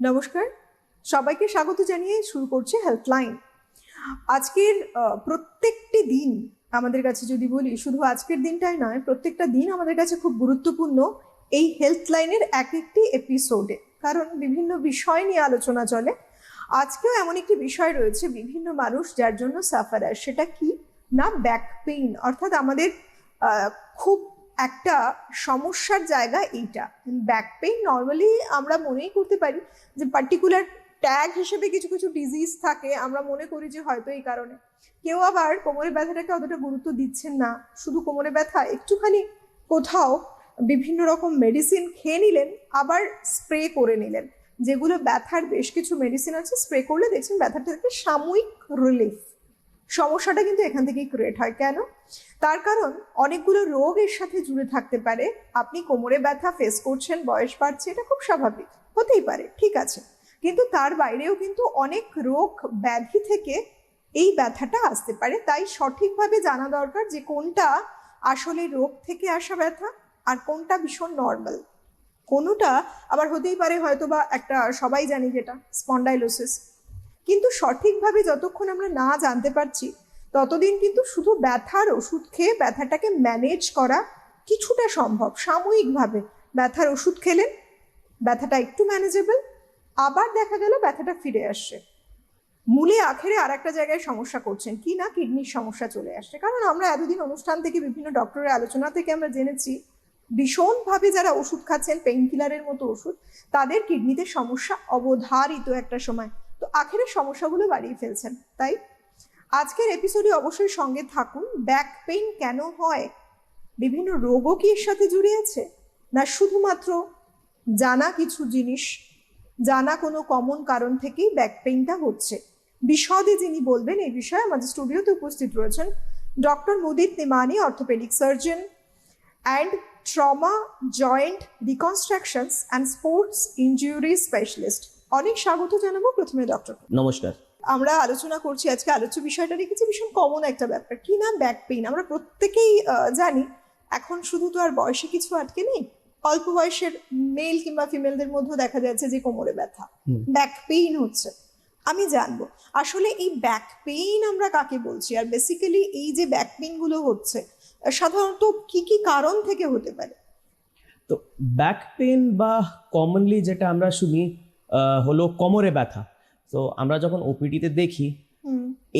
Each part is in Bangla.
নমস্কার। সবাইকে স্বাগত জানিয়ে শুরু করছে হেল্পলাইন আজকের প্রত্যেকটি দিন আমাদের কাছে যদি বলি, শুধু আজকের দিনটাই নয়, প্রত্যেকটা দিন আমাদের কাছে খুব গুরুত্বপূর্ণ এই হেল্পলাইনের এক একটি এপিসোডে কারণ বিভিন্ন বিষয় নিয়ে আলোচনা চলে। আজকেও এমন একটি বিষয় রয়েছে, বিভিন্ন মানুষ যার জন্য সাফারার সেটা কি? না ব্যাক পেইন অর্থাৎ আমাদের খুব একটা সমস্যার জায়গা এইটা। ব্যাক পেইন নর্মালি আমরা মনেই করতে পারি যে পার্টিকুলার ট্যাগ হিসেবে কিছু কিছু ডিজিজ থাকে, আমরা মনে করি যে হয়তো এই কারণে। কেউ আবার কোমরে ব্যথাটাকে অতটা গুরুত্ব দিচ্ছেন না, শুধু কোমরে ব্যথা, একটুখানি কোথাও বিভিন্ন রকম মেডিসিন খেয়ে নিলেন, আবার স্প্রে করে নিলেন। যেগুলো ব্যথার বেশ কিছু মেডিসিন আছে স্প্রে করলে দেখছেন ব্যথাটা থেকে সাময়িক রিলিফ সমস্যাটা কিন্তু এখান থেকেই ক্রিয়েট হয়। কেন? তার কারণ অনেকগুলো রোগ এর সাথে জুড়ে থাকতে পারে। আপনি কোমরে ব্যথা ফেস করছেন, বয়স বাড়ছে, এটা খুব স্বাভাবিক। হতেই পারে, ঠিক আছে। কিন্তু তার বাইরেও কিন্তু অনেক রোগ ব্যাধি থেকে এই ব্যথাটা আসতে পারে। তাই সঠিকভাবে জানা দরকার যে কোনটা আসলে রোগ থেকে আসা ব্যথা আর কোনটা ভীষণ নর্মাল কোনোটা আবার হতেই পারে হয়তো বা একটা, সবাই জানি যেটা স্পন্ডাইলোসিস কিন্তু সঠিকভাবে যতক্ষণ আমরা না জানতে পারছি, ততদিন কিন্তু শুধু ব্যথার ওষুধ খেয়ে ব্যথাটাকে ম্যানেজ করা কিছুটা সম্ভব। সাময়িকভাবে ব্যথার ওষুধ খেলেন ব্যথাটা একটু ম্যানেজেবল আবার দেখা গেল ব্যথাটা ফিরে আসছে। মূলে আখেরে আর একটা জায়গায় সমস্যা করছেন, কি না কিডনির সমস্যা চলে আসছে। কারণ আমরা এতদিন অনুষ্ঠান থেকে, বিভিন্ন ডক্টরের আলোচনা থেকে আমরা জেনেছি, ভীষণভাবে যারা ওষুধ খাচ্ছেন পেইন কিলারের মতো ওষুধ, তাদের কিডনিতে সমস্যা অবধারিত একটা সময়। তো আখেরে সমস্যাগুলো বাড়িয়ে ফেলছেন, তাই? আজকের এপিসোডে অবশ্যই সঙ্গে থাকুন। ব্যাক পেইন কেন হয়? বিভিন্ন রোগও কি এর সাথে জুড়ে আছে? না শুধুমাত্র জানা কিছু জিনিস, জানা কোনো কমন কারণ থেকেই ব্যাক পেইনটা হচ্ছে? বিশদে যিনি বলবেন এই বিষয়ে আমাদের স্টুডিওতে উপস্থিত রয়েছেন doctor Mudit Nimani orthopaedic surgeon and trauma joint reconstructions and sports injury specialist অনেক স্বাগত জানাব প্রথমে ডক্টর নমস্কার। আমরা আলোচনা করছি আজকে আলোচ্য বিষয়টা রেখেছি ভীষণ কমন একটা ব্যাপার। কি না ব্যাক পেইন আমরা প্রত্যেকেই জানি এখন শুধু তো আর বয়সে কিছু আটকে নেই অল্প বয়সের মেল কিংবা ফিমেলদের মধ্যেও দেখা যাচ্ছে যে কোমরে ব্যথা। ব্যাক পেইন হচ্ছে। আমি জানব আসলে এই ব্যাক পেইন আমরা কাকে বলছি? আর বেসিক্যালি এই যে ব্যাক পেইনগুলো হচ্ছে সাধারণত কি কি কারণ থেকে হতে পারে? তো ব্যাক পেন বা কমনলি যেটা আমরা শুনি হলো কোমরে ব্যথা। তো আমরা যখন ওপিডিতে দেখি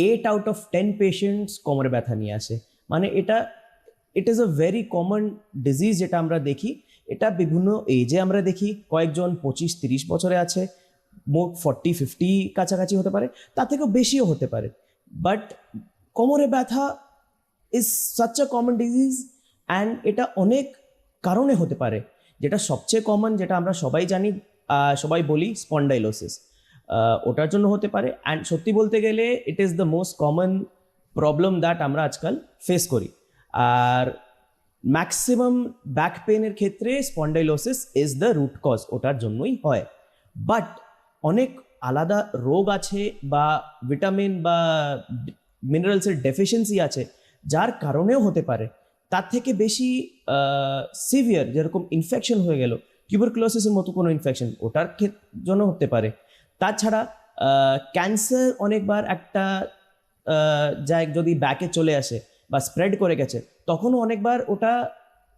eight out of ten patients কোমরে ব্যথা নিয়ে আসে। মানে এটা it is a very common disease যেটা আমরা দেখি। এটা বিভিন্ন এজে আমরা দেখি কয়েকজন পঁচিশ তিরিশ বছরে আছে মোট ফর্টি ফিফটি কাছাকাছি হতে পারে তার থেকেও বেশিও হতে পারে। বাট কোমরে ব্যথা is such a common disease and এটা অনেক কারণে হতে পারে। যেটা সবচেয়ে কমন যেটা আমরা সবাই জানি সবাই বলি স্পন্ডাইলোসিস ওটার জন্য হতে পারে। অ্যান্ড সত্যি বলতে গেলে it is the most common problem that আমরা আজকাল ফেস করি। আর ম্যাক্সিমাম ব্যাক পেনের ক্ষেত্রে spondylosis is the root cause ওটার জন্যই হয়। বাট অনেক আলাদা রোগ আছে বা ভিটামিন বা মিনারেলসের ডেফিসিয়েন্সি আছে, যার কারণেও হতে পারে। তার থেকে বেশি সিভিয়ার যেরকম ইনফেকশন হয়ে গেল টিউবারকুলোসিসের মতো কোনো ইনফেকশন ওটার জন্য হতে পারে। তাছাড়া ক্যান্সার অনেকবার একটা যায় যদি ব্যাকে চলে আসে বা স্প্রেড করে গেছে, তখনও অনেকবার ওটা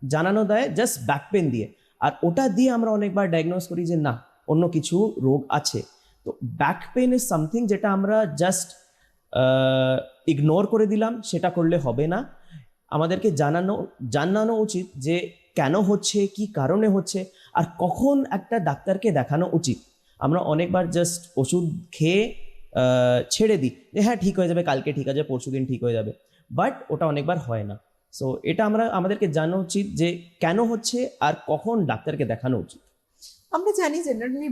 জানানো দেয় জাস্ট ব্যাক পেন দিয়ে। আর ওটা দিয়ে আমরা অনেকবার ডায়াগনোস করি যে না, অন্য কিছু রোগ আছে। তো ব্যাক পেন ইজ সামথিং যেটা আমরা জাস্ট ইগনোর করে দিলাম, সেটা করলে হবে না। আমাদেরকে জানানো জানানো উচিত যে কেন হচ্ছে, কি কারণে হচ্ছে, আর কখন একটা ডাক্তারকে দেখানো উচিত। আমরা অনেকবার জাস্ট ওষুধ খেয়ে ছেড়ে দিই যে হ্যাঁ ঠিক হয়ে যাবে, কালকে ঠিক আছে পরশু দিন ঠিক হয়ে যাবে। বাট ওটা অনেকবার হয় না। সো এটা আমরা আমাদেরকে জানা উচিত যে কেন হচ্ছে আর কখন ডাক্তারকে দেখানো উচিত। আমরা জানি জেনারেলি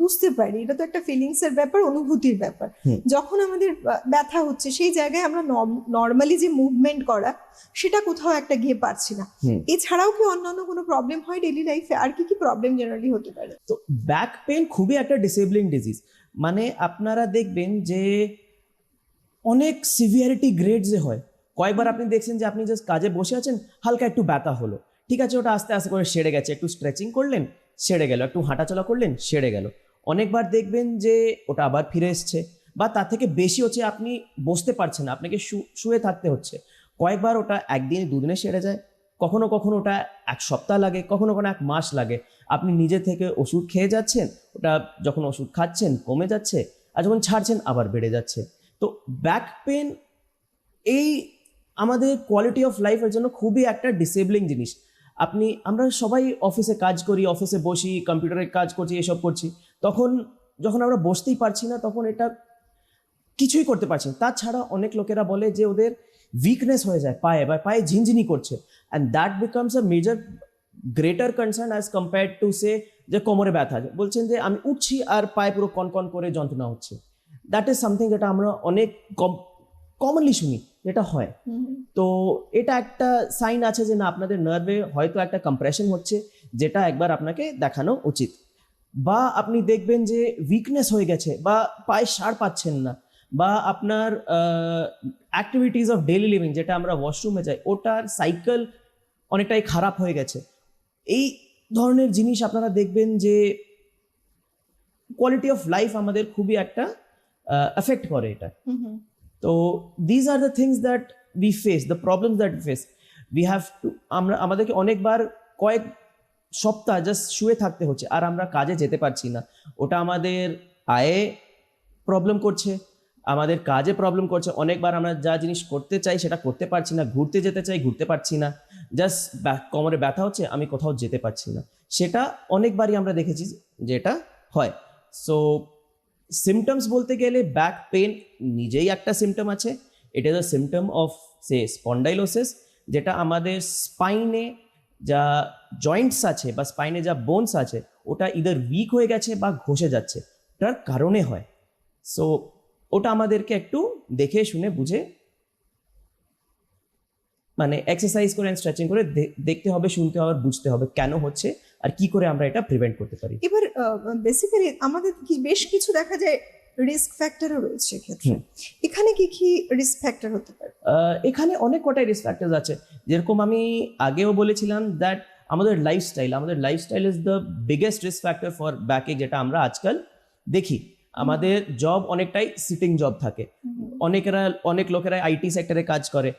বুঝতে পারি। এটা তো একটা ফিলিংস এর ব্যাপার অনুভূতির ব্যাপার। যখন আমাদের ব্যথা হচ্ছে সেই জায়গায় আমরা নর্মালি যে মুভমেন্ট করা সেটা কোথাও একটা গিয়ে পারছি না। এছাড়াও কি অন্যান্য কোনো প্রবলেম হয় ডেলি লাইফে আর কি কি প্রবলেম জেনারেলি হতে পারে? তো ব্যাক পেন খুবই একটা ডিসেবলিং ডিজিজ মানে আপনারা দেখবেন যে অনেক সিভিয়ারিটি গ্রেডসে হয়। কয়েকবার আপনি দেখছেন যে আপনি জাস্ট কাজে বসে আছেন হালকা একটু ব্যথা হলো। ঠিক আছে ওটা আস্তে আস্তে করে সেরে গেছে একটু স্ট্রেচিং করলেন সেরে গেল। একটু হাঁটাচলা করলেন, সেরে গেল। অনেকবার দেখবেন যে ওটা আবার ফিরে এসছে বা তার থেকে বেশি হচ্ছে আপনি বসতে পারছেন না, আপনাকে শুয়ে থাকতে হচ্ছে। কয়েকবার ওটা একদিনে দুদিনে সেরে যায়। কখনো কখনো ওটা এক সপ্তাহ লাগে, কখনো কখনো এক মাস লাগে। আপনি নিজে থেকে ওষুধ খেয়ে যাচ্ছেন, ওটা যখন ওষুধ খাচ্ছেন কমে যাচ্ছে আর যখন ছাড়ছেন আবার বেড়ে যাচ্ছে। তো ব্যাক পেন এই আমাদের কোয়ালিটি অফ লাইফের জন্য খুবই একটা ডিসেবলিং জিনিস। আপনি, আমরা সবাই অফিসে কাজ করি, অফিসে বসি, কম্পিউটারে কাজ করছি, এসব করছি। তখন যখন আমরা বসতেই পারছি না, তখন এটা কিছুই করতে পারছি না। তাছাড়া অনেক লোকেরা বলে যে ওদের উইকনেস হয়ে যায় পায়ে, বা পায়ে ঝিনঝিনি করছে। And that becomes a major greater concern as compare to say যে কোমরে ব্যথা। বলছেন যে আমি উঠছি আর পায়ে পুরো কনকন করে যন্ত্রণা হচ্ছে। দ্যাট ইজ সামথিং যেটা আমরা অনেক কম কমনলি শুনি। যেটা হয়। তো এটা একটা সাইন আছে যে না আপনাদের নার্ভে হয়তো একটা কম্প্রেশন হচ্ছে যেটা একবার আপনাকে দেখানো উচিত। বা আপনি দেখবেন যে উইকনেস হয়ে গেছে বা পায়ে সার পাচ্ছেন না বা আপনার অ্যাক্টিভিটিস অফ ডেইলি লিভিং যেটা আমরা ওয়াশরুমে যাই ওটার সাইকেল অনেকটাই খারাপ হয়ে গেছে। এই ধরনের জিনিস আপনারা দেখবেন যে কোয়ালিটি অফ লাইফ আমাদের খুবই একটা এফেক্ট করে এটা। তো these are the things that we face the problems that we face we have to আমরা, আমাদেরকে অনেকবার কয়েক সপ্তাহ জাস্ট শুয়ে থাকতে হচ্ছে, আর আমরা কাজে যেতে পারছি না। ওটা আমাদের আয়ে প্রবলেম করছে, আমাদের কাজে প্রবলেম করছে। অনেকবার আমরা যা জিনিস করতে চাই সেটা করতে পারছি না, ঘুরতে যেতে চাই, ঘুরতে পারছি না। জাস্ট কোমরে ব্যথা হচ্ছে, আমি কোথাও যেতে পারছি না। সেটা অনেকবারই আমরা দেখেছি যে এটা হয়। সো সিমটমস বলতে গেলে ব্যাক পেন নিজেই একটা সিমটম আছে। It is a symptom of say spondylosis যেটা আমাদের স্পাইনে যা জয়েন্টস আছে বা স্পাইনে যা বোনস আছে, ওটা ইদার উইক হয়ে গেছে বা ঘষে যাচ্ছে। ওটার কারণে হয়। সো ওটা আমাদেরকে একটু দেখে, শুনে, বুঝে মানে এক্সারসাইজ করে স্ট্রেচিং করে দেখতে হবে, শুনতে হবে, বুঝতে হবে কেন হচ্ছে। আর কি করে আমরা এটা প্রিভেন্ট করতে পারি? এবার বেসিক্যালি আমাদের কি বেশ কিছু দেখা যায় রিস্ক ফ্যাক্টরও রয়েছে ক্ষেত্রে এখানে কি কি রিস্ক ফ্যাক্টর হতে পারে? এখানে অনেক কটাই রিস্ক ফ্যাক্টরস আছে। যেরকম আমি আগেও বলেছিলাম দ্যাট আমাদের লাইফস্টাইল আমাদের lifestyle is the biggest risk factor for ব্যাকে যেটা আমরা আজকাল দেখি। আমাদের জব অনেকটাই সিটিং জব থাকে। অনেকেরা অনেক লোকেরা আইটি সেক্টরে কাজ করে।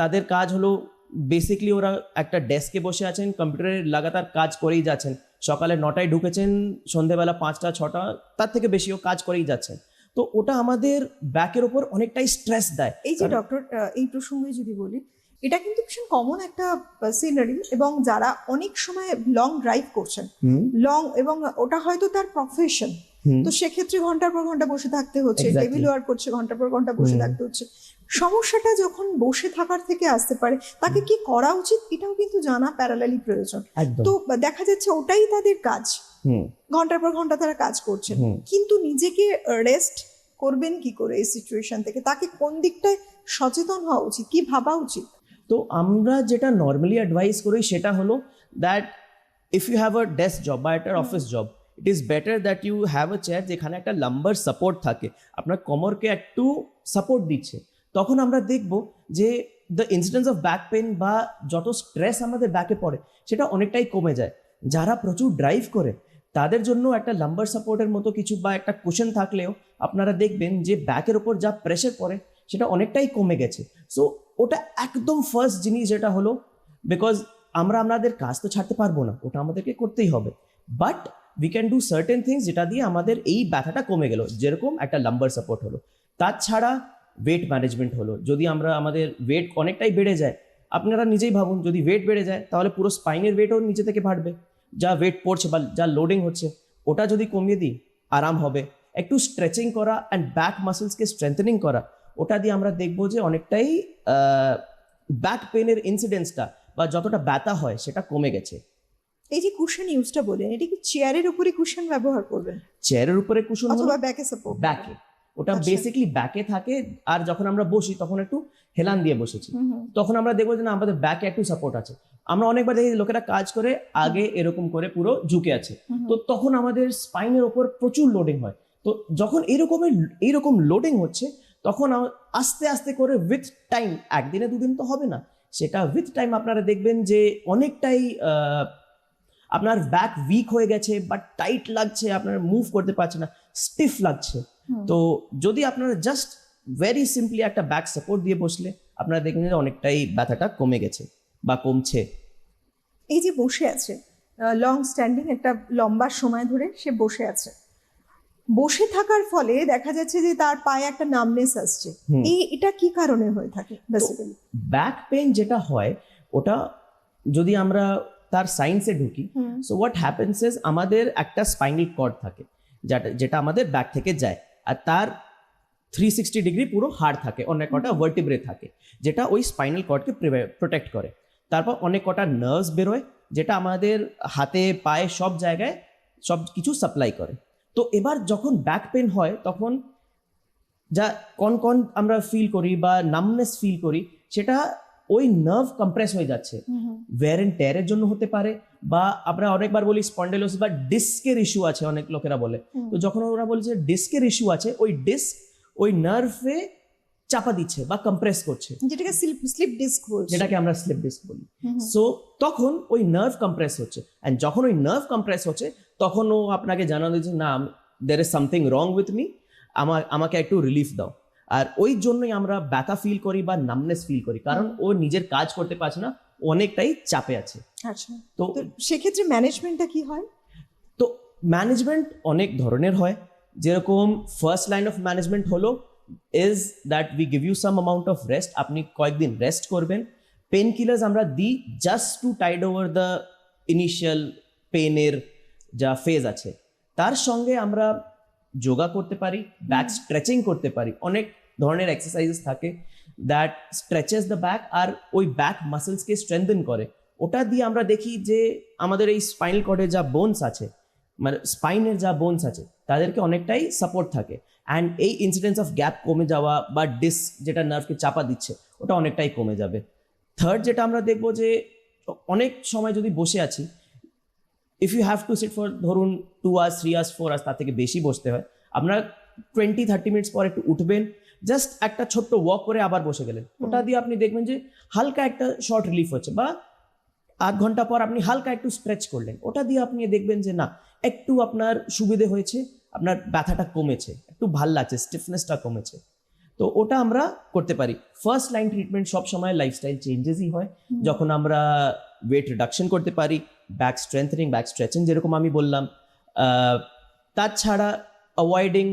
তাদের কাজ হলো বেসিকলি ওরা একটা ডেস্কে বসে আছেন কম্পিউটারে লাগাতার কাজ করেই যাচ্ছেন। সকালে নটায় ঢুকেছেন সন্ধেবেলা পাঁচটা ছটা তার থেকে বেশিও কাজ করেই যাচ্ছেন। তো ওটা আমাদের ব্যাকের ওপর অনেকটাই স্ট্রেস দেয়। এই যে ডক্টর এই প্রসঙ্গে যদি বলি এটা কিন্তু ভীষণ কমন একটা সিনারি এবং যারা অনেক সময় লং ড্রাইভ করছেন লং এবং ওটা হয়তো তার প্রফেশন। তো সেক্ষেত্রে ঘণ্টার পর ঘণ্টা বসে থাকতে হচ্ছে টেবিল ওয়ার্ক করছে ঘণ্টার পর ঘণ্টা বসে থাকতে হচ্ছে। সমস্যাটা যখন বসে থাকার থেকে আসতে পারে তাকে কি করা উচিত? এটাও কিন্তু জানা প্যারালালি প্রয়োজন। তো দেখা যাচ্ছে ওটাই তাদের কাজ। হুম। ঘণ্টার পর ঘণ্টা তারা কাজ করছেন। কিন্তু নিজেকে রেস্ট করবেন কি করে এই সিচুয়েশন থেকে? তাকে কোন দিকটায় সচেতন হওয়া উচিত? কি ভাবা উচিত? তো আমরা যেটা নর্মালি অ্যাডভাইস করি সেটা হলো that if you have a desk job বা একটা office job it is better that you have a chair যেখানে একটা লাম্বার সাপোর্ট থাকে। আপনার কোমরকে একটু সাপোর্ট দিচ্ছে। তখন আমরা দেখব যে the incidence of back pain বা যত স্ট্রেস আমাদের ব্যাকে পড়ে, সেটা অনেকটাই কমে যায়। যারা প্রচুর ড্রাইভ করে, তাদের জন্য একটা লাম্বার সাপোর্টের মতো কিছু বা একটা কুশন থাকলেও আপনারা দেখবেন যে ব্যাকের ওপর যা প্রেশার পড়ে, সেটা অনেকটাই কমে গেছে। সো ওটা একদম ফার্স্ট জিনিস যেটা হলো বিকজ আমরা আমাদের কাজ তো ছাড়তে পারব না, ওটা আমাদেরকে করতেই হবে। But we can do certain things যেটা দিয়ে আমাদের এই ব্যথাটা কমে গেল, যেরকম একটা লাম্বার সাপোর্ট হলো। তাছাড়া ওয়েট ম্যানেজমেন্ট হলো। যদি আমরা আমাদের ওয়েট অনেকটাই বেড়ে যায় আপনারা নিজেই ভাবুন যদি ওয়েট বেড়ে যায় তাহলে পুরো স্পাইনের ওয়েটও নিচে থেকে বাড়বে। যা ওয়েট পড়ছে বা যা লোডিং হচ্ছে ওটা যদি কমিয়ে দিই আরাম হবে। একটু স্ট্রেচিং করা অ্যান্ড ব্যাক মাসেলসকে স্ট্রেংথেনিং করা ওটা দিয়ে আমরা দেখব যে অনেকটাই ব্যাক পেনের ইনসিডেন্সটা বা যতটা ব্যথা হয় সেটা কমে গেছে। এই যে কুশন ইউজটা বলেন এটা কি চেয়ারের উপরে কুশন ব্যবহার করবেন? চেয়ারের উপরে কুশন অথবা ব্যাকে সাপোর্ট ব্যাকে ওটা আচ্ছা। বেসিকলি ব্যাকে থাকে আর যখন আমরা বসি তখন একটু হেলান দিয়ে বসেছি। তখন আমরা দেখব যে না আমাদের ব্যাকে একটু সাপোর্ট আছে। আমরা অনেকবার দেখি লোকেরা কাজ করে আগে এরকম করে পুরো ঝুঁকে আছে। তো তখন আমাদের স্পাইনের ওপর প্রচুর লোডিং হয়। তো যখন এরকমের এইরকম লোডিং হচ্ছে তখন আস্তে আস্তে করে উইথ টাইম একদিনে দুদিন তো হবে না সেটা উইথ টাইম আপনারা দেখবেন যে অনেকটাই আহ, আপনার ব্যাক উইক হয়ে গেছে বা টাইট লাগছে আপনার মুভ করতে পারছে না স্টিফ লাগছে। তো যদি আপনারা জাস্ট ভেরি সিম্পলি একটা ব্যাক সাপোর্ট দিয়ে বসলে আপনারা দেখবেন যে অনেকটাই ব্যথাটা কমে গেছে বা কমছে। এই যে বসে আছে লং স্ট্যান্ডিং একটা লম্বা সময় ধরে সে বসে আছে। বসে থাকার ফলে দেখা যাচ্ছে যে তার পায়ে একটা নামনেস আসছে। এই এটা কি কারণে হয়ে থাকে বেসিক্যালি ব্যাক পেন যেটা হয় ওটা যদি আমরা তার সায়েন্সে ঢুকি সো হোয়াট হ্যাপেন্স ইজ আমাদের একটা স্পাইনাল কর্ড থাকে যেটা যেটা আমাদের ব্যাক থেকে যায়। আর তার থ্রি সিক্সটি ডিগ্রি পুরো হাড় থাকে অনেক কটা ভার্টিব্রে থাকে যেটা ওই স্পাইনাল কর্ডকে প্রোটেক্ট করে। তারপর অনেক কটা নার্ভস বেরোয় যেটা আমাদের হাতে পায়ে সব জায়গায় সব কিছু সাপ্লাই করে। তো এবার যখন ব্যাক পেন হয় তখন যা কন কন আমরা ফিল করি বা নামনেস ফিল করি সেটা ওই নার্ভ কম্প্রেস হয়ে যাচ্ছে। ওয়্যার এন্ড টেয়ারের জন্য হতে পারে বা আমরা অনেকবার বলি স্পন্ডেলোসিস বা ডিস্কের ইস্যু আছে অনেক লোকেরা বলে। তো যখন ওরা বলছে ডিস্কের ইস্যু আছে ওই ডিস্ক ওই নার্ভে চাপা দিচ্ছে বা কম্প্রেস করছে। যেটাকে স্লিপ স্লিপ ডিস্ক বলছে। যেটাকে আমরা স্লিপ ডিস্ক বলি। সো তখন ওই নার্ভ কম্প্রেস হচ্ছে। এন্ড যখন ওই নার্ভ কম্প্রেস হচ্ছে তখন ও আপনাকে জানানো দিচ্ছে না there is something wrong with me আমার আমাকে একটু রিলিফ দাও। আর ওই জন্যই আমরা ব্যথা ফিল করি বা নামনেস ফিল করি। কারণ ও নিজের কাজ করতে পারছে না অনেকটাই চাপে আছে। আচ্ছা। তো সেক্ষেত্রে ম্যানেজমেন্টটা কি হয়? তো ম্যানেজমেন্ট অনেক ধরনের হয়। যেরকম ফার্স্ট লাইন অফ ম্যানেজমেন্ট হলো is that we give you some amount of rest আপনি কয়েকদিন রেস্ট করবেন। পেন কিলার্স আমরা দিই just to tide over the initial পেনের যা ফেজ আছে। তার সঙ্গে আমরা যোগা করতে পারি ব্যাক স্ট্রেচিং করতে পারি। অনেক ধরনের এক্সারসাইজেস থাকে। দ্যাট স্ট্রেচেস দ্য ব্যাক আর ওই ব্যাক মাসেলসকে স্ট্রেংথেন করে। ওটা দিয়ে আমরা দেখি যে আমাদের এই স্পাইনাল কর্ডে যা বোনস আছে মানে স্পাইনের যা বোনস আছে, তাদেরকে অনেকটাই সাপোর্ট থাকে। অ্যান্ড এই ইনসিডেন্স অফ গ্যাপ কমে যাওয়া বা ডিস্ক যেটা নার্ভকে চাপা দিচ্ছে, ওটা অনেকটাই কমে যাবে। থার্ড যেটা আমরা দেখব যে অনেক সময় যদি বসে আছি if you have to sit for ধরুন two hours three hours four hours তার থেকে বেশি বসতে হয়। আপনারা টোয়েন্টি থার্টি মিনিটস পর একটু উঠবেন জাস্ট একটা ছোট্ট ওয়াক করে আবার বসে গেলেন। ওটা দিয়ে আপনি দেখবেন যে হালকা একটা শর্ট রিলিফ হচ্ছে বা আধ ঘণ্টা পর আপনি হালকা একটু স্ট্রেচ করলেন। ওটা দিয়ে আপনি দেখবেন যে না একটু আপনার সুবিধে হয়েছে আপনার ব্যথাটা কমেছে একটু ভালো লাগছে স্টিফনেসটা কমেছে। তো ওটা আমরা করতে পারি। ফার্স্ট লাইন ট্রিটমেন্ট সব সময় লাইফস্টাইল চেঞ্জেসই হয় যখন আমরা ওয়েট রিডাকশন করতে পারি ব্যাক স্ট্রেংথেনিং ব্যাক স্ট্রেচিং যেরকম আমি বললাম তাছাড়া avoiding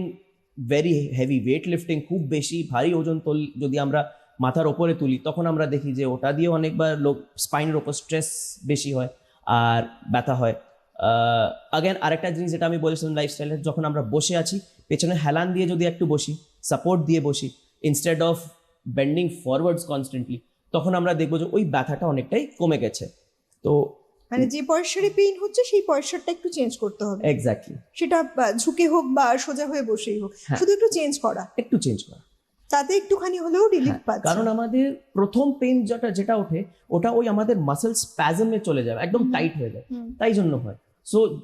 very heavy weight lifting খুব বেশি ভারী ওজন তোল, যদি আমরা মাথার ওপরে তুলি, তখন আমরা দেখি যে ওটা দিয়ে অনেকবার লোক স্পাইনের ওপর স্ট্রেস বেশি হয় আর ব্যথা হয়। আগেন আরেকটা জিনিস যেটা আমি বলেছিলাম লাইফস্টাইলের যখন আমরা বসে আছি, পেছনে হেলান দিয়ে যদি একটু বসি সাপোর্ট দিয়ে বসি instead of bending forwards constantly তখন আমরা দেখব যে ওই ব্যথাটা অনেকটাই কমে গেছে। তো মানে যে পয়সারে পেইন হচ্ছে সেই পয়সাটা একটু চেঞ্জ করতে হবে। এক্স্যাক্টলি সেটা ঝুঁকে হোক বা সোজা হয়ে বসেই হোক হ্যাঁ। শুধু একটু চেঞ্জ করা। একটু চেঞ্জ করা। তাতে একটুখানি হলেও রিলিফ হ্যাঁ, পাচ্ছে। কারণ আমাদের প্রথম পেন যেটা যেটা ওঠে ওটা ওই আমাদের মাসেল স্প্যাজমে চলে যাবে একদম টাইট হয়ে যায়। তাই জন্য হয়। So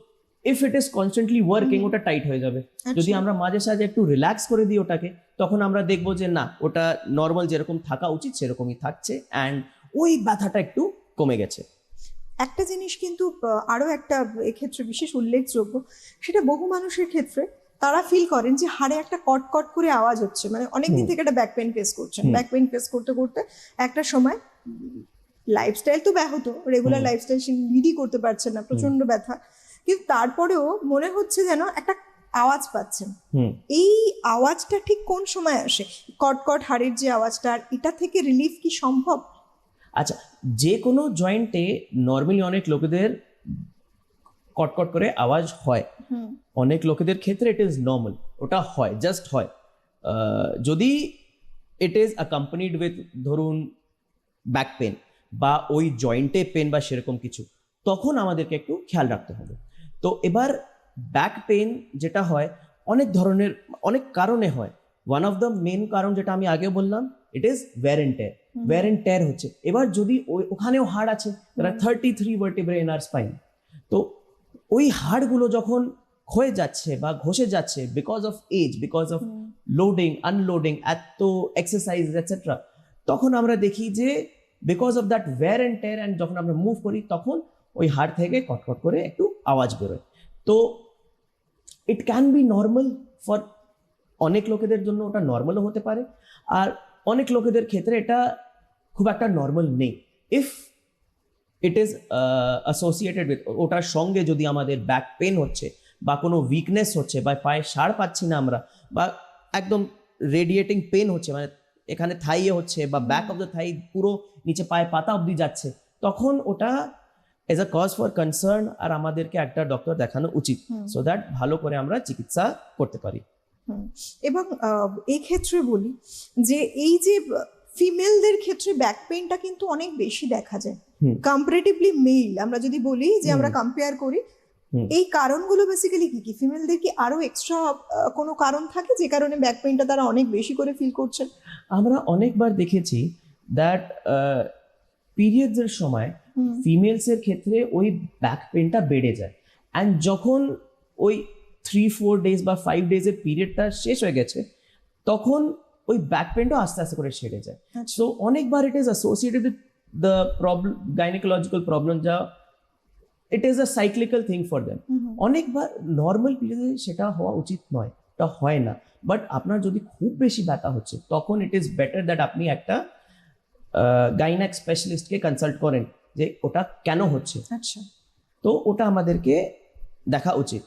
if it is constantly working ওটা টাইট হয়ে যাবে। আচ্ছা। যদি আমরা মাঝে সাঝে একটু রিল্যাক্স করে দিই ওটাকে তখন আমরা দেখব যে না ওটা নর্মাল যেরকম থাকা উচিত সেরকমই থাকছে অ্যান্ড ওই ব্যথাটা একটু কমে গেছে। একটা জিনিস কিন্তু আহ, আরও একটা এক্ষেত্রে বিশেষ উল্লেখযোগ্য সেটা বহু মানুষের ক্ষেত্রে তারা ফিল করেন যে হাড়ে একটা কট কট করে আওয়াজ হচ্ছে। মানে অনেকদিন। থেকে একটা ব্যাক পেন ফেস করছেন। ব্যাক পেন ফেস করতে করতে একটা সময় লাইফস্টাইল তো ব্যাহত রেগুলার লাইফস্টাইল সে লিডই করতে পারছেন না প্রচণ্ড ব্যথা। কিন্তু তারপরেও মনে হচ্ছে যেন একটা আওয়াজ পাচ্ছেন। এই আওয়াজটা ঠিক কোন সময় আসে? কটকট হাড়ের যে আওয়াজটা আর এটা থেকে রিলিফ কি সম্ভব? আচ্ছা যে কোনো জয়েন্টে নর্মালি অনেক লোকেদের কটকট করে আওয়াজ হয়। অনেক লোকেদের ক্ষেত্রে ইট ইজ নর্মাল ওটা হয় জাস্ট হয়। যদি ইট ইজ অ্যাকম্পানিড উইথ ধরুন ব্যাক পেন বা ওই জয়েন্টে পেন বা সেরকম কিছু তখন আমাদেরকে একটু খেয়াল রাখতে হবে। তো এবার ব্যাক পেন যেটা হয় অনেক ধরনের অনেক কারণে হয়। ওয়ান অফ দ্য মেন কারণ যেটা আমি আগে বললাম it is wear wear and tear হচ্ছে। এবার যদি ওই- ওখানেও হাড় আছে তারা thirty three vertebrae in our spine তো ওই হাড়গুলো যখন ক্ষয়ে যাচ্ছে বা ঘষে যাচ্ছে because of age because of loading unloading এত এক্সারসাইজ এটসেট্রা তখন আমরা দেখি যে because of that wear and tear and যখন আমরা মুভ করি তখন ওই হাড় থেকে কটকট করে একটু আওয়াজ বেরোয়। তো it can be normal for অনেক লোকেদের জন্য ওটা নর্মালও হতে পারে। আর অনেক লোকেদের ক্ষেত্রে এটা খুব একটা নর্মাল নেই। If it is associated with ওটার সঙ্গে যদি আমাদের ব্যাক পেন হচ্ছে বা কোনো উইকনেস হচ্ছে বা পায়ে সার পাচ্ছি না আমরা বা একদম রেডিয়েটিং পেন হচ্ছে মানে এখানে থাইয়ে হচ্ছে বা ব্যাক অফ দ্য থাই পুরো নিচে পায়ে পাতা অবধি যাচ্ছে তখন ওটা as a cause for concern আর আমাদেরকে একটা ডক্টর দেখানো উচিত। সো দ্যাট ভালো করে আমরা চিকিৎসা করতে পারি। এবং এই ক্ষেত্রে বলি যে এই যে ফিমেলদের ক্ষেত্রে ব্যাক পেইনটা কিন্তু অনেক বেশি দেখা যায়। কম্পারেটিভলি মেল আমরা যদি বলি যে আমরা কম্পেয়ার করি এই কারণগুলো বেসিক্যালি কি কি? ফিমেলদের কি আরও এক্সট্রা কোনো কারণ থাকে যে কারণে ব্যাক পেইনটা তারা অনেক বেশি করে ফিল করছেন আমরা অনেকবার দেখেছি দ্যাট পিরিয়ডসের সময় ফিমেলসের ক্ষেত্রে ওই ব্যাক পেনটা বেড়ে যায়। অ্যান্ড যখন ওই থ্রি ফোর ডেজ বা ফাইভ ডেজের পিরিয়ডটা শেষ হয়ে গেছে তখন ওই ব্যাক পেনটা আস্তে আস্তে করে সেরে যায়। আচ্ছা। সো অনেকবার it is associated with the problem gynaecological problem যা it is a cyclical thing for hmm. অনেকবার নর্মাল পিরিয়ডে সেটা হওয়া উচিত নয় এটা হয় না। বাট আপনার যদি খুব বেশি ব্যথা হচ্ছে তখন ইট ইজ বেটার দ্যাট আপনি একটা গাইনাক স্পেশালিস্টকে কনসাল্ট করেন যে ওটা কেন হচ্ছে। আচ্ছা। তো ওটা আমাদেরকে দেখা উচিত।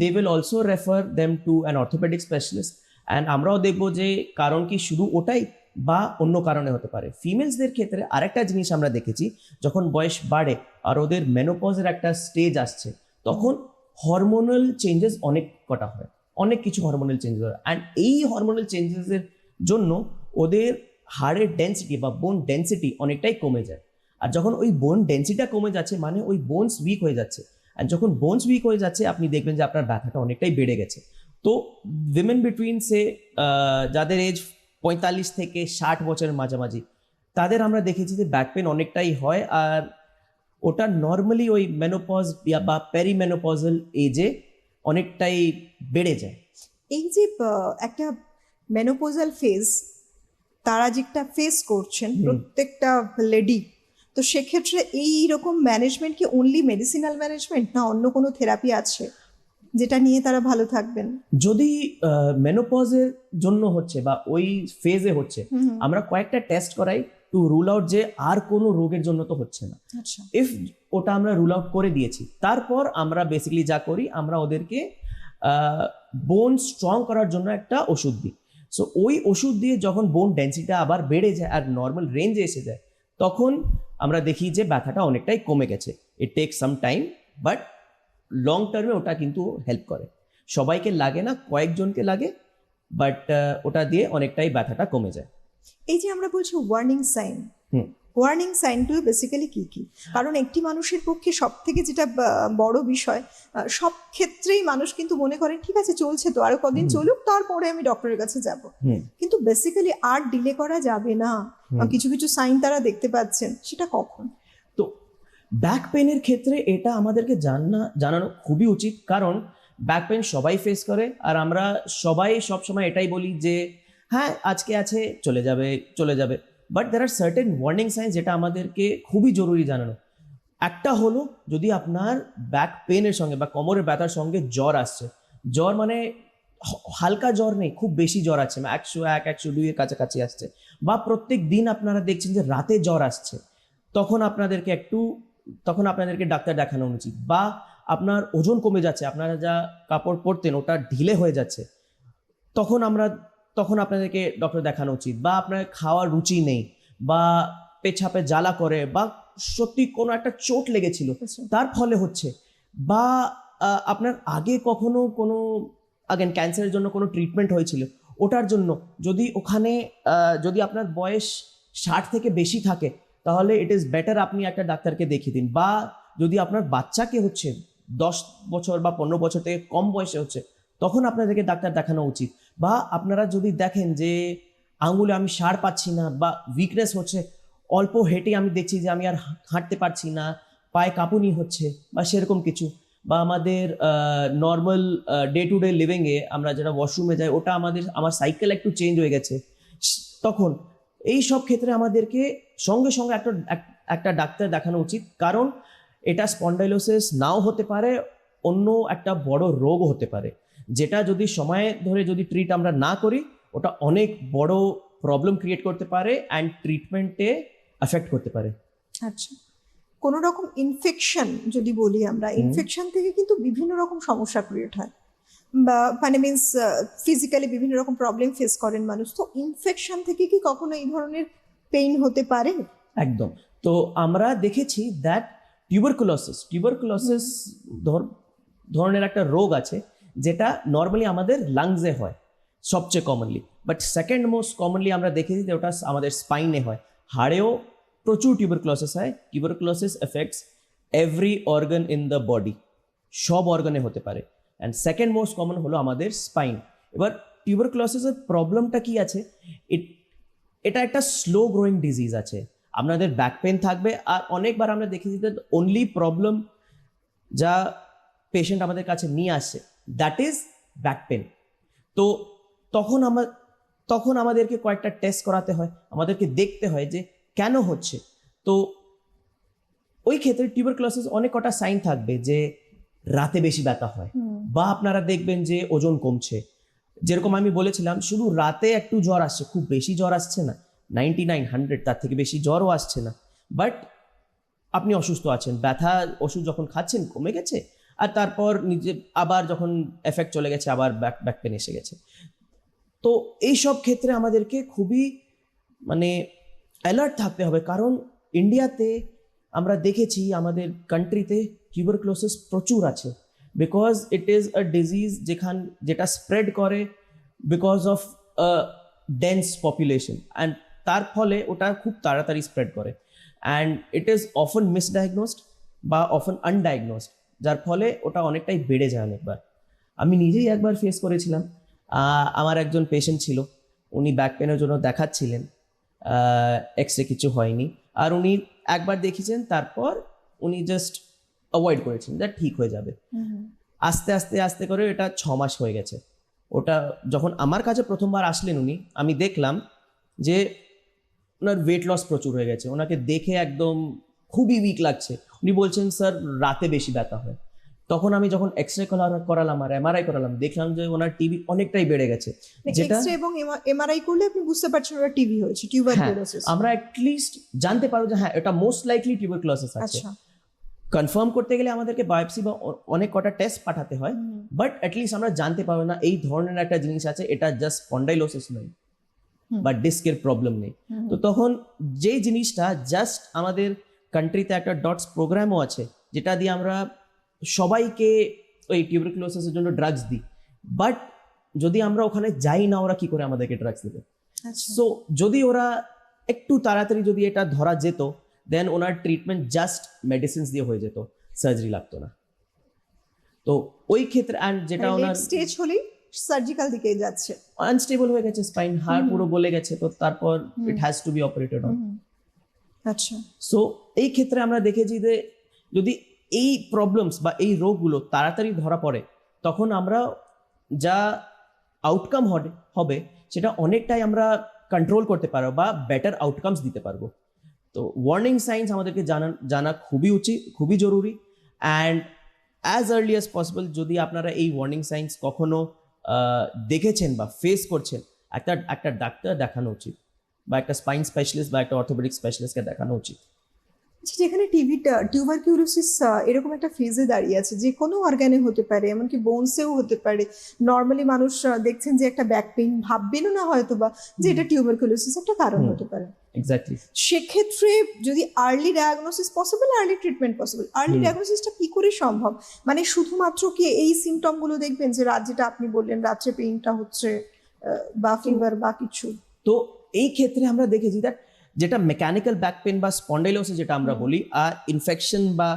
They will also refer them to an orthopaedic specialist and আমরাও দেখব যে কারণ কি শুধু ওটাই বা অন্য কারণে হতে পারে। ফিমেলসদের ক্ষেত্রে আরেকটা জিনিস আমরা দেখেছি, যখন বয়স বাড়ে আর ওদের মেনোপজের একটা স্টেজ আসছে, তখন হরমোনাল চেঞ্জেস অনেক কটা হয়। অনেক কিছু হরমোনাল চেঞ্জেস হয়। অ্যান্ড এই হরমোনাল চেঞ্জেসের জন্য ওদের হাড়ের ডেন্সিটি বা বোন ডেন্সিটি অনেকটাই কমে যায়। আর যখন ওই বোন ডেন্সিটিটা কমে যাচ্ছে মানে ওই বোনস উইক হয়ে যাচ্ছে। আর যখন বোনস উইক হয়ে যাচ্ছে, আপনি দেখবেন যে আপনার ব্যথাটা অনেকটাই বেড়ে গেছে। তো উইমেন বিটুইন সে যাদের এজ পঁয়তাল্লিশ থেকে ষাট বছরের মাঝামাঝি তাদের আমরা দেখেছি যে ব্যাক পেন অনেকটাই হয় আর ওটা নর্মালি ওই মেনোপজ বা প্যারিমেনোপজাল এজে অনেকটাই বেড়ে যায়। এই যে একটা মেনোপোজাল ফেজ তারা যেটা ফেস করছেন প্রত্যেকটা লেডি তো সেক্ষেত্রে এই রকম ম্যানেজমেন্ট কি অনলি মেডিসিনাল ম্যানেজমেন্ট না অন্য কোনো থেরাপি আছে? যেটা নিয়ে তারা ভালো থাকবেন। যদি মেনোপজের জন্য হচ্ছে বা ওই ফেজে হচ্ছে আমরা কয়েকটা টেস্ট করাই টু রুল আউট যে আর কোনো রোগের জন্য তো হচ্ছে না। আচ্ছা। ইফ ওটা আমরা রুল আউট করে দিয়েছি তারপর আমরা বেসিক্যালি যা করি আমরা ওদেরকে বোন স্ট্রং করার জন্য একটা ওষুধ দিই। সো ওই ওষুধ দিয়ে যখন বোন ডেন্সিটা আবার বেড়ে যায় আর নর্মাল রেঞ্জে এসে যায় তখন আমরা দেখি যে ব্যথাটা অনেকটাই কমে গেছে। It take some time but long টার্মে ওটা কিন্তু হেল্প করে। সবাইকে লাগে না কয়েকজনকে লাগে বাট ওটা দিয়ে অনেকটাই ব্যথাটা কমে যায়। এই যে আমরা বলছি ওয়ার্নিং সাইন। ওয়ার্নিং সাইনগুলো বেসিক্যালি কি কি? কারণ একটি মানুষের পক্ষে সব থেকে যেটা বড় বিষয় সব ক্ষেত্রেই মানুষ কিন্তু মনে করেন ঠিক আছে চলছে তো আরও কদিন চলুক তারপরে আমি ডক্টরের কাছে যাব। কিন্তু বেসিক্যালি আর ডিলে করা যাবে না। কিছু কিছু সাইন তারা দেখতে পাচ্ছেন সেটা কখন? ব্যাক পেনের ক্ষেত্রে এটা আমাদেরকে জানা জানানো খুবই উচিত। কারণ ব্যাক পেন সবাই ফেস করে আর আমরা সবাই সব সময় এটাই বলি যে হ্যাঁ আজকে আছে, চলে যাবে চলে যাবে। But there are certain warning signs যেটা আমাদেরকে খুবই জরুরি জানানো। একটা হলো যদি আপনার ব্যাক পেনের সঙ্গে বা কোমরের ব্যথার সঙ্গে জ্বর আসছে। জ্বর মানে হালকা জ্বর নেই, খুব বেশি জ্বর আছে, একশো এক, একশো দুইয়ের কাছাকাছি আসছে। বা প্রত্যেক দিন আপনারা দেখছেন যে রাতে জ্বর আসছে। তখন আপনাদেরকে একটু তখন আপনাদেরকে ডাক্তার দেখানো উচিত। বা আপনার ওজন কমে যাচ্ছে আপনারা যা কাপড় পরতেন ওটা ঢিলে হয়ে যাচ্ছে তখন আমরা তখন আপনাদেরকে ডক্টর দেখানো উচিত। বা আপনার খাওয়ার রুচি নেই বা পেছাপে জ্বালা করে বা সত্যি কোনো একটা চোট লেগেছিল তার ফলে হচ্ছে বা আপনার আগে কখনো কোনো আগেন ক্যান্সারের জন্য কোনো ট্রিটমেন্ট হয়েছিল ওটার জন্য যদি ওখানে যদি আপনার বয়স ষাট থেকে বেশি থাকে তাহলে ইট ইজ বেটার আপনি একটা ডাক্তারকে দেখিয়ে দিন। বা যদি আপনার বাচ্চাকে হচ্ছে দশ বছর বা পনেরো বছর থেকে কম বয়সে হচ্ছে, তখন আপনাদেরকে ডাক্তার দেখানো উচিত। বা আপনারা যদি দেখেন যে আঙুলে আমি সার পাচ্ছি না বা উইকনেস হচ্ছে, অল্প হেঁটে আমি দেখছি যে আমি আর হাঁটতে পারছি না, পায়ে কাঁপুনি হচ্ছে বা সেরকম কিছু, বা আমাদের নর্মাল ডে টু ডে লিভিংয়ে আমরা যারা ওয়াশরুমে যাই, ওটা আমাদের, আমার সাইকেল একটু চেঞ্জ হয়ে গেছে, তখন এই সব ক্ষেত্রে আমাদেরকে সঙ্গে সঙ্গে একটা একটা ডাক্তার দেখানো উচিত। কারণ এটা স্পন্ডাইলোসিস নাও হতে পারে অন্য একটা বড় রোগও হতে পারে। যেটা যদি সময় ধরে যদি ট্রিট আমরা না করি ওটা অনেক বড় প্রবলেম ক্রিয়েট করতে পারে অ্যান্ড ট্রিটমেন্টে এফেক্ট করতে পারে। আচ্ছা। কোনো রকম ইনফেকশন যদি বলি আমরা ইনফেকশন থেকে কিন্তু বিভিন্ন রকম সমস্যা ক্রিয়েট হয়। বা মানে মিনস ফিজিক্যালি বিভিন্ন রকম প্রবলেম ফেস করেন মানুষ। তো ইনফেকশন থেকে কি কখনো এই ধরনের পেইন হতে পারে? একদম। তো আমরা দেখেছি দ্যাট টিউবারকুলোসিস টিউবারকুলোসিস ধরনের একটা রোগ আছে যেটা নর্মালি আমাদের লাংসে হয় সবচেয়ে commonly but second most commonly আমরা দেখেছি যে ওটা আমাদের স্পাইনে হয়। হাড়েও প্রচুর টিউবারকুলোসিস হয়। Tuberculosis affects every organ in the body সব অর্গানে হতে পারে। অ্যান্ড সেকেন্ড মোস্ট কমন হলো আমাদের স্পাইন এবার টিউবারকুলোসিসের প্রবলেমটা কি আছে? এটা একটা স্লো গ্রোয়িং ডিজিজ আছে। আপনাদের ব্যাক পেন থাকবে। আর অনেকবার আমরা দেখেছি যে অনলি প্রবলেম যা পেশেন্ট আমাদের কাছে নিয়ে আসছে দ্যাট ইজ ব্যাক পেন তো তখন আমার তখন আমাদেরকে কয়েকটা টেস্ট করাতে হয়। আমাদেরকে দেখতে হয় যে কেন হচ্ছে। তো ওই ক্ষেত্রে টিউবারক্লোসিস অনেক কটা সাইন থাকবে যে রাতে বেশি ব্যথা হয়। বা আপনারা দেখবেন যে ওজন কমছে। যেরকম আমি বলেছিলাম, শুধু রাতে একটু জ্বর আসছে, খুব বেশি জ্বর আসছে না। নাইনটি নাইন হান্ড্রেড তার থেকে বেশি জ্বরও আসছে না। বাট আপনি অসুস্থ আছেন, ব্যথা, ওষুধ যখন খাচ্ছেন, কমে গেছে, আর তারপর নিজে আবার যখন এফেক্ট চলে গেছে, আবার ব্যাক ব্যাক পেন এসে গেছে। তো এই সব ক্ষেত্রে আমাদেরকে খুবই মানে অ্যালার্ট থাকতে হবে, কারণ ইন্ডিয়াতে আমরা দেখেছি আমাদের কান্ট্রিতে টিউবারক্লোসিস প্রচুর আছে। Because it is a disease যেখান যেটা স্প্রেড করে because of dense population and তার ফলে ওটা খুব তাড়াতাড়ি স্প্রেড করে অ্যান্ড ইট ইজ অফন মিসডায়াগনোসড বা অফন আনডায়াগনোসড যার ফলে ওটা অনেকটাই বেড়ে যায় অনেকবার আমি নিজেই একবার ফেস করেছিলাম আমার একজন পেশেন্ট ছিল উনি ব্যাক পেনের জন্য দেখাচ্ছিলেন এক্স রে কিছু হয়নি আর উনি একবার দেখিয়েছেন তারপর উনি জাস্ট অ্যাভয়েড করেছেন দ্যাট ঠিক হয়ে যাবে। আস্তে আস্তে আস্তে করে এটা ছ মাস হয়ে গেছে। ওটা যখন আমার কাছে প্রথমবার আসলেন উনি আমি দেখলাম যে ওনার ওয়েট লস প্রচুর হয়ে গেছে। ওনাকে দেখে একদম খুবই উইক লাগছে। উনি বলছেন স্যার রাতে বেশি ব্যথা হয়। তখন আমি যখন এক্স রে করালাম আর এমআরআই করালাম দেখলাম যে ওনার টিভি অনেকটাই বেড়ে গেছে। যেটা এক্স রে এবং এমআরআই করলে আপনি বুঝতে পারছেন ওটা টিভি হয়েছে টিউবারকুলোসিস আমরা অ্যাটলিস্ট জানতে পারব যে হ্যাঁ এটা মোস্ট লাইকলি টিউবারকুলোসিস আছে। আচ্ছা। কনফার্ম করতে গেলে আমাদেরকে বায়োপসি বা অনেক কটা টেস্ট পাঠাতে হয় বাট অ্যাটলিস্ট আমরা জানতে পারব না এই ধরনের একটা জিনিস আছে এটা জাস্ট স্পন্ডাইলোসিস নয় বা ডিস্কের প্রবলেম নেই। তো তখন যেই জিনিসটা জাস্ট আমাদের কান্ট্রিতে একটা ডটস প্রোগ্রামও আছে যেটা দিয়ে আমরা সবাইকে ওই টিউবারকুলোসিসের জন্য ড্রাগস দিই বাট যদি আমরা ওখানে যাই না ওরা কি করে আমাদেরকে ড্রাগস দেবে? আচ্ছা। সো যদি ওরা একটু তাড়াতাড়ি যদি এটা ধরা যেত দেন ওনার ট্রিটমেন্ট জাস্ট মেডিসিনস দিয়ে হয়ে যেত সার্জারি লাগতো না। তো ওই ক্ষেত্রে অ্যান্ড যেটা ওনার স্টেজ হলেই সার্জিক্যাল দিকে যাচ্ছে। আনস্টেবল হয়ে গেছে স্পাইন হাড় পুরো গলে গেছে তো তারপর it has to be operated on আচ্ছা। সো এই ক্ষেত্রে আমরা দেখেছি যে যদি এই প্রবলেমস বা এই রোগগুলো তাড়াতাড়ি ধরা পড়ে তখন আমরা যা আউটকাম হবে সেটা অনেকটাই আমরা কন্ট্রোল করতে পারব বা বেটার আউটকামস দিতে পারব। তো ওয়ার্নিং সাইন্স আমাদেরকে জানা জানা খুবই উচিত, খুবই জরুরি। And as early as possible যদি আপনারা এই ওয়ার্নিং সাইন্স কখনো দেখেছেন বা ফেস করছেন, একটা একটা ডাক্তার দেখানো উচিত বা একটা স্পাইন স্পেশালিস্ট বা একটা অর্থোপেডিক স্পেশালিস্টকে দেখানো উচিত। আচ্ছা যেখানে টিভিটা টিউবারকিউলোসিস এরকম একটা ফেজে দাঁড়িয়ে আছে যে কোনো অর্গানে হতে পারে এমনকি বোনসেও হতে পারে। নর্মালি মানুষ দেখছেন যে একটা ব্যাক পেইন ভাববেনও না হয়তো বা যে এটা টিউবারকিউলোসিস একটা কারণ হতে পারে। এক্স্যাক্টলি সেক্ষেত্রে যদি early diagnosis possible early treatment possible early. ডায়াগনোসিসটা কি করে সম্ভব? মানে শুধুমাত্র কি এই সিমটমগুলো দেখবেন যে রাত যেটা আপনি বললেন রাত্রে পেইনটা হচ্ছে বা ফিভার বা কিছু? তো এই ক্ষেত্রে আমরা দেখেছি দ্যাট যেটা মেকানিক্যাল ব্যাক পেন বা স্পন্ডাইলোসিস যেটা আমরা বলি আর ইনফেকশন বা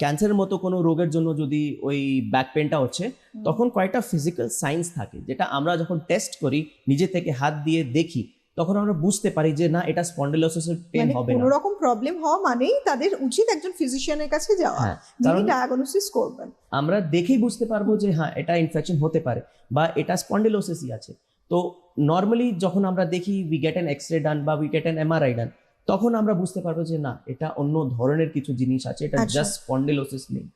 ক্যান্সারের মতো কোনো রোগের জন্য যদি ওই ব্যাক পেনটা হচ্ছে তখন কয়েকটা ফিজিক্যাল সাইন্স থাকে যেটা আমরা যখন টেস্ট করি নিজে থেকে হাত দিয়ে দেখি তখন আমরা বুঝতে পারি যে না এটা স্পন্ডাইলোসিসের পেন মানে হবে কোনো না। রকম প্রবলেম হওয়া মানেই তাদের উচিত একজন ফিজিশিয়ানের কাছে যাওয়া হ্যাঁ যিনি ডায়াগনোসিস করবেন। আমরা দেখেই বুঝতে পারব যে হ্যাঁ এটা ইনফেকশন হতে পারে বা এটা স্পন্ডিলোসিসই আছে। তো নর্মালি যখন আমরা দেখি we get an x ray done বা we get an MRI done তখন আমরা বুঝতে পারব যে না এটা অন্য ধরনের কিছু জিনিস আছে এটা আচ্ছা। জাস্ট স্পন্ডিলোসিস নেই।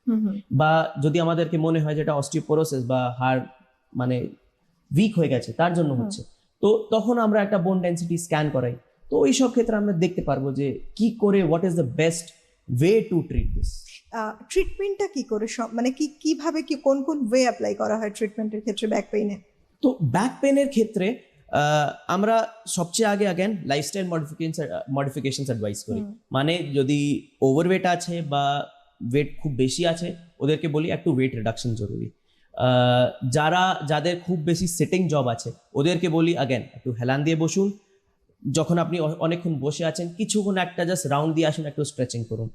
বা যদি আমাদেরকে মনে হয় যে এটা অস্টিওপোরোসিস বা হাড় মানে উইক হয়ে গেছে তার জন্য হচ্ছে। তো তখন আমরা একটা বোন ডেন্সিটি স্ক্যান করাই। তো ওই সব ক্ষেত্রে আমরা দেখতে পারব যে কি করে what is the best way to treat this ট্রিটমেন্টটা কি করে সব মানে কি কীভাবে কি কোন কোন ওয়ে অ্যাপ্লাই করা হয় ট্রিটমেন্টের ক্ষেত্রে ব্যাক পেইনে তো ব্যাক পেনের ক্ষেত্রে আমরা সবচেয়ে আগে আগেন লাইফস্টাইল মডিফিকেশন অ্যাডভাইস করি। মানে যদি ওভারওয়েট আছে বা ওয়েট খুব বেশি আছে ওদেরকে বলি একটু ওয়েট রিডাকশন জরুরি। যারা যাদের খুব বেশি সিটিং জব আছে ওদেরকে বলি আগেন একটু হেলান দিয়ে বসুন। যখন আপনি অনেকক্ষণ বসে আছেন কিছুক্ষণ একটা জাস্ট রাউন্ড দিয়ে আসুন একটু স্ট্রেচিং করুন।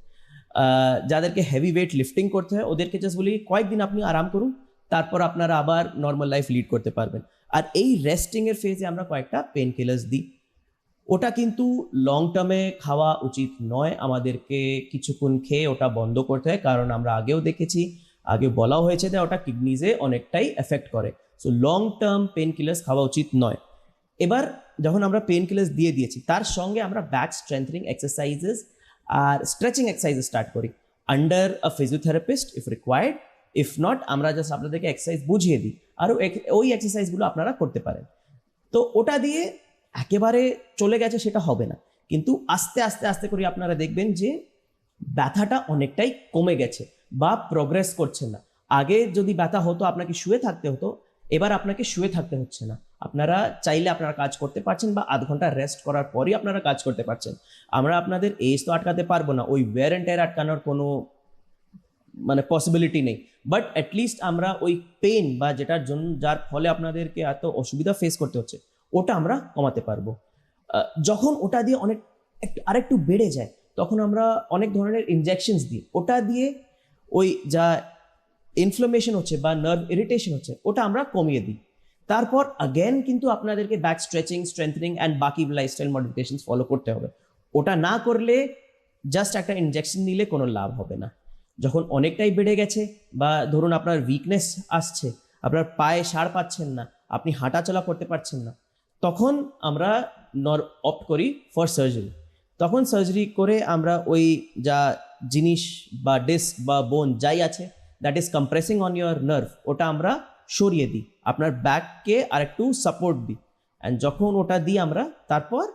যাদেরকে হেভি ওয়েট লিফটিং করতে হয় ওদেরকে জাস্ট বলি কয়েকদিন আপনি আরাম করুন। তারপর আপনারা আবার নর্মাল লাইফ লিড করতে পারবেন। আর এই রেস্টিং এর ফেজে আমরা কয়েকটা পেন কিলার্স দিই। ওটা কিন্তু লং টার্মে খাওয়া উচিত নয়। আমাদেরকে কিছুক্ষণ খেয়ে ওটা বন্ধ করতে হয়। কারণ আমরা আগেও দেখেছি, আগে বলা হয়েছে যে ওটা কিডনিজে অনেকটাই এফেক্ট করে। So long term pain killers খাওয়া উচিত নয়। এবার যখন আমরা পেন কিলার্স দিয়ে দিয়েছি, তার সঙ্গে আমরা ব্যাক স্ট্রেংথনিং এক্সারসাইজেস আর স্ট্রেচিং এক্সারসাইজেস স্টার্ট করি। Under a physiotherapist if required if not আমরা জাস্ট আপনাদেরকে এক্সারসাইজ বুঝিয়ে দিই। আর ওই- এক্সারসাইজগুলো আপনারা করতে পারেন। তো ওটা দিয়ে একেবারে চলে গেছে সেটা হবে না। কিন্তু আস্তে আস্তে আস্তে করে আপনারা দেখবেন যে ব্যথাটা অনেকটাই কমে গেছে বা প্রগ্রেস করছে না। আগে যদি ব্যথা হতো, আপনাকে শুয়ে থাকতে হতো, এবার আপনাকে শুয়ে থাকতে হচ্ছে না। আপনারা চাইলে আপনারা কাজ করতে পারছেন বা আধ ঘণ্টা রেস্ট করার পরই আপনারা কাজ করতে পারছেন। আমরা আপনাদের এজ তো আটকাতে পারব না। ওই ওয়ার অ্যান্ড টেয়ার আটকানোর কোনো মানে পসিবিলিটি নেই। বাট অ্যাটলিস্ট আমরা ওই পেন বা যেটার জন্য যার ফলে আপনাদেরকে এত অসুবিধা ফেস করতে হচ্ছে, ওটা আমরা কমাতে পারব। যখন ওটা দিয়ে অনেক, একটু, আরেকটু বেড়ে যায়, তখন আমরা অনেক ধরনের ইনজেকশনস দিই। ওটা দিয়ে ওই যা ইনফ্লামেশন হচ্ছে বা নার্ভ ইরিটেশন হচ্ছে, ওটা আমরা কমিয়ে দিই। তারপর আগেন কিন্তু আপনাদেরকে ব্যাক স্ট্রেচিং স্ট্রেংথনিং অ্যান্ড বাকি লাইফস্টাইল মডিফিকেশন ফলো করতে হবে। ওটা না করলে জাস্ট একটা ইনজেকশন নিলে কোনো লাভ হবে না। যখন অনেকটাই বেড়ে গেছে বা ধরুন আপনার উইকনেস আসছে, আপনার পায়ে সার পাচ্ছেন না, আপনি হাঁটাচলা করতে পারছেন না, তখন আমরা নর অপ্ট করি ফর সার্জারি তখন সার্জারি করে আমরা ওই যা জিনিস বা ডিস্ক বা বোন যাই আছে that is compressing on your nerve ওটা আমরা সরিয়ে দিই, আপনার ব্যাককে আর একটু সাপোর্ট দিই। অ্যান্ড যখন ওটা দিই আমরা, তারপর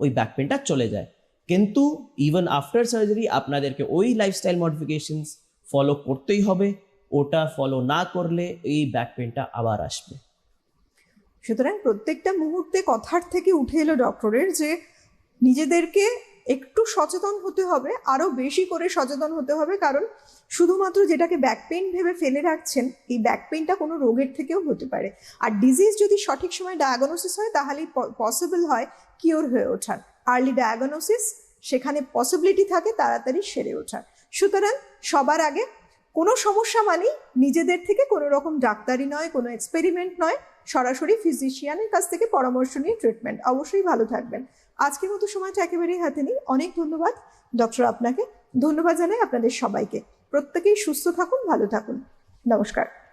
ওই ব্যাক পেনটা চলে যায়। কিন্তু ইভেন আফটার সার্জারি আপনাদেরকে ওই লাইফস্টাইল মডিফিকেশনস ফলো করতেই হবে। ওটা ফলো না করলে এই ব্যাক পেনটা আবার আসবে। সুতরাং প্রত্যেকটা মুহূর্তে কথার থেকে উঠে এলো ডক্টরের যে নিজেদেরকে একটু সচেতন হতে হবে আরও বেশি করে সচেতন হতে হবে, কারণ শুধুমাত্র যেটাকে ব্যাক পেইন ভেবে ফেলে রাখছেন, এই ব্যাক পেইনটা কোনো রোগের থেকেও হতে পারে। আর ডিজিজ যদি সঠিক সময় ডায়াগনোসিস হয়, তাহলেই পসিবল হয় কিওর হয়ে ওঠার। আর্লি ডায়াগনোসিস সেখানে পসিবিলিটি থাকে তাড়াতাড়ি সেরে ওঠার। সুতরাং সবার আগে কোনো সমস্যা মানেই নিজেদের থেকে কোনো রকম ডাক্তারি নয়, কোনো এক্সপেরিমেন্ট নয়, সরাসরি ফিজিশিয়ানের কাছ থেকে পরামর্শ নিয়ে ট্রিটমেন্ট অবশ্যই ভালো থাকবেন। আজকের মতো সময়টা একেবারেই হাতে নেই। অনেক ধন্যবাদ। ডক্টর আপনাকে। ধন্যবাদ জানাই আপনাদের সবাইকে। প্রত্যেকেই সুস্থ থাকুন, ভালো থাকুন। নমস্কার।